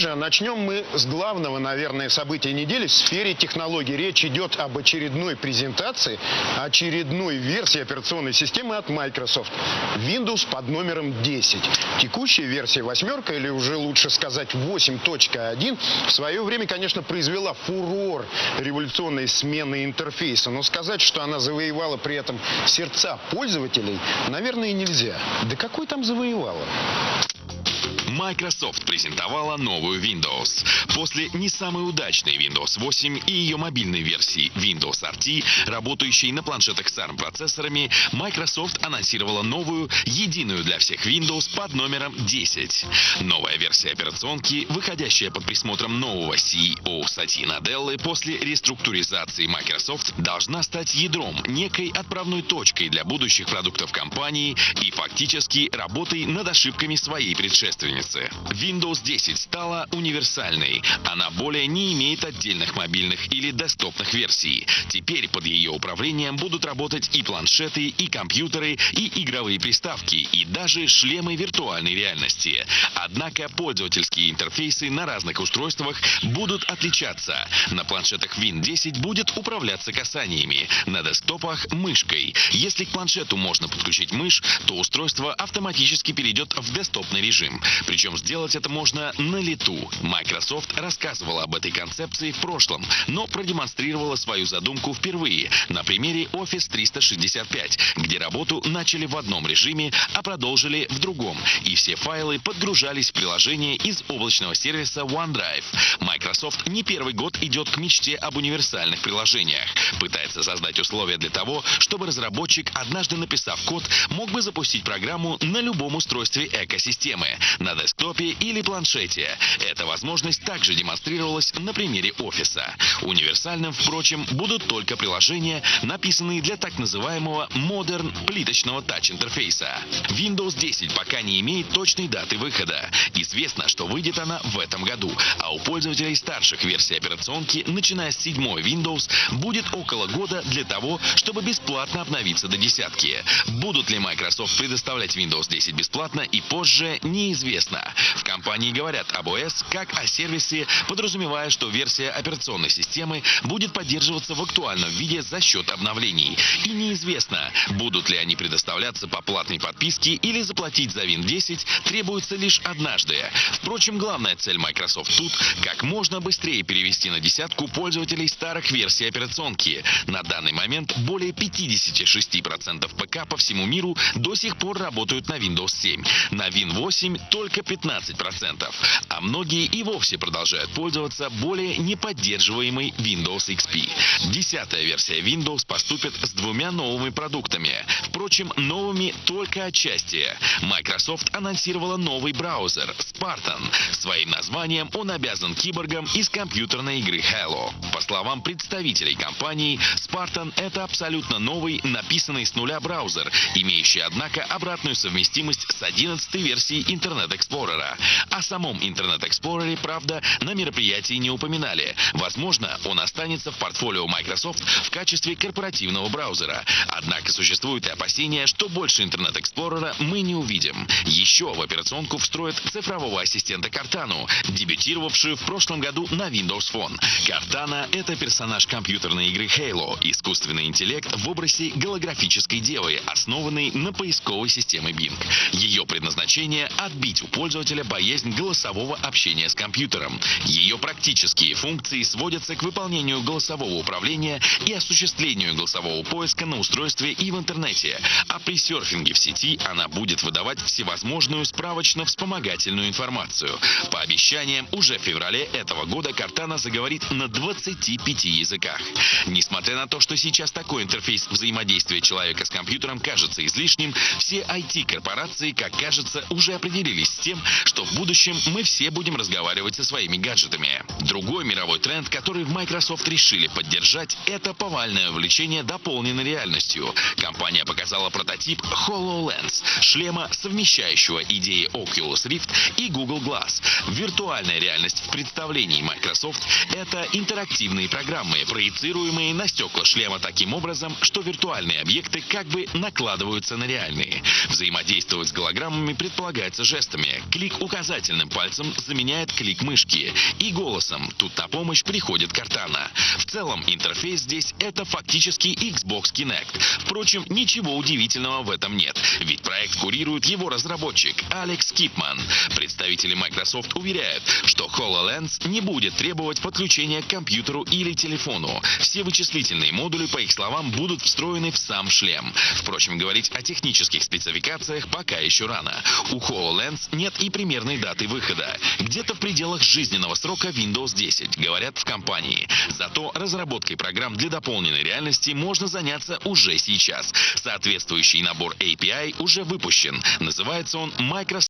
Начнем мы с главного, наверное, события недели в сфере технологий. Речь идет об очередной презентации, очередной версии операционной системы от Microsoft. Windows под номером 10. Текущая версия восьмерка, или уже лучше сказать 8.1, в свое время, конечно, произвела фурор революционной смены интерфейса. Но сказать, что она завоевала при этом сердца пользователей, наверное, нельзя. Да какой там завоевала? Microsoft презентовала новую Windows. После не самой удачной Windows 8 и ее мобильной версии Windows RT, работающей на планшетах с ARM-процессорами, Microsoft анонсировала новую, единую для всех Windows под номером 10. Новая версия операционки, выходящая под присмотром нового CEO Сати Наделлы после реструктуризации Microsoft, должна стать ядром, некой отправной точкой для будущих продуктов компании и фактически работой над ошибками своей предшественницы страницы. Windows 10 стала универсальной. Она более не имеет отдельных мобильных или десктопных версий. Теперь под ее управлением будут работать и планшеты, и компьютеры, и игровые приставки, и даже шлемы виртуальной реальности. Однако пользовательские интерфейсы на разных устройствах будут отличаться. На планшетах Win 10 будет управляться касаниями, на десктопах — мышкой. Если к планшету можно подключить мышь, то устройство автоматически перейдет в десктопный режим. Причем сделать это можно на лету. Microsoft рассказывала об этой концепции в прошлом, но продемонстрировала свою задумку впервые на примере Office 365, где работу начали в одном режиме, а продолжили в другом, и все файлы подгружались в приложение из облачного сервиса OneDrive. Microsoft не первый год идет к мечте об универсальных приложениях, пытается создать условия для того, чтобы разработчик, однажды написав код, мог бы запустить программу на любом устройстве экосистемы, на десктопе или планшете. Эта возможность также демонстрировалась на примере офиса. Универсальным, впрочем, будут только приложения, написанные для так называемого Modern плиточного тач-интерфейса. Windows 10 пока не имеет точной даты выхода. Известно, что выйдет она в этом году, а у пользователей старших версий операционки, начиная с 7 Windows, будет около года для того, чтобы бесплатно обновиться до десятки. Будут ли Microsoft предоставлять Windows 10 бесплатно и позже, неизвестно известно. В компании говорят об ОС как о сервисе, подразумевая, что версия операционной системы будет поддерживаться в актуальном виде за счет обновлений. И неизвестно, будут ли они предоставляться по платной подписке или заплатить за Win 10 требуется лишь однажды. Впрочем, главная цель Microsoft тут – как можно быстрее перевести на десятку пользователей старых версий операционки. На данный момент более 56% ПК по всему миру до сих пор работают на Windows 7. На Win 8 только только 15%, а многие и вовсе продолжают пользоваться более неподдерживаемой Windows XP. Десятая версия Windows поступит с двумя новыми продуктами. Впрочем, новыми только отчасти. Microsoft анонсировала новый браузер Spartan. Своим названием он обязан киборгам из компьютерной игры Halo. По словам представителей компании, Spartan — это абсолютно новый, написанный с нуля браузер, имеющий, однако, обратную совместимость с 11 версией Internet Explorer. О самом Internet Explorer, правда, на мероприятии не упоминали. Возможно, он останется в портфолио Microsoft в качестве корпоративного браузера. Однако существует и опасение, что больше Internet Explorer мы не увидим. Еще в операционку встроят цифрового ассистента Cortana, дебютировавшую в прошлом году на Windows Phone. Cortana — это персонаж компьютерной игры Halo, искусственный интеллект в образе голографической девы, основанный на поисковой системе Bing. Ее предназначение — отбить у пользователя боязнь голосового общения с компьютером. Ее практические функции сводятся к выполнению голосового управления и осуществлению голосового поиска на устройстве и в интернете. А при серфинге в сети она будет выдавать всевозможную справочно-вспомогательную информацию. По обещаниям, уже в феврале этого года Картана заговорит на 25 языках. Несмотря на то, что сейчас такой интерфейс взаимодействия человека с компьютером кажется излишним, все IT-корпорации, как кажется, уже определились с тем, что в будущем мы все будем разговаривать со своими гаджетами. Другой мировой тренд, который в Microsoft решили поддержать, это повальное увлечение дополненной реальностью. Компания показала прототип HoloLens, шлема, совмещающего идеи Oculus Rift и Google Glass. Виртуальная реальность в представлении Microsoft — это интерактивные программы, проецируемые на стекла шлема таким образом, что виртуальные объекты как бы накладываются на реальные. Взаимодействовать с голограммами предполагается жестами. Клик указательным пальцем заменяет клик мышки. И голосом. Тут на помощь приходит Картана. В целом интерфейс здесь это фактически Xbox Kinect. Впрочем, ничего удивительного в этом нет. Ведь проект курирует его разработчик Алекс Кипман. Представители Microsoft уверяют, что HoloLens не будет требовать подключения к компьютеру или телефону. Все вычислительные модули, по их словам, будут встроены в сам шлем. Впрочем, говорить о технических спецификациях пока еще рано. У HoloLens нет и примерной даты выхода. Где-то в пределах жизненного срока Windows 10, говорят в компании. Зато разработкой программ для дополненной реальности можно заняться уже сейчас. Соответствующий набор API уже выпущен. Называется он Microsoft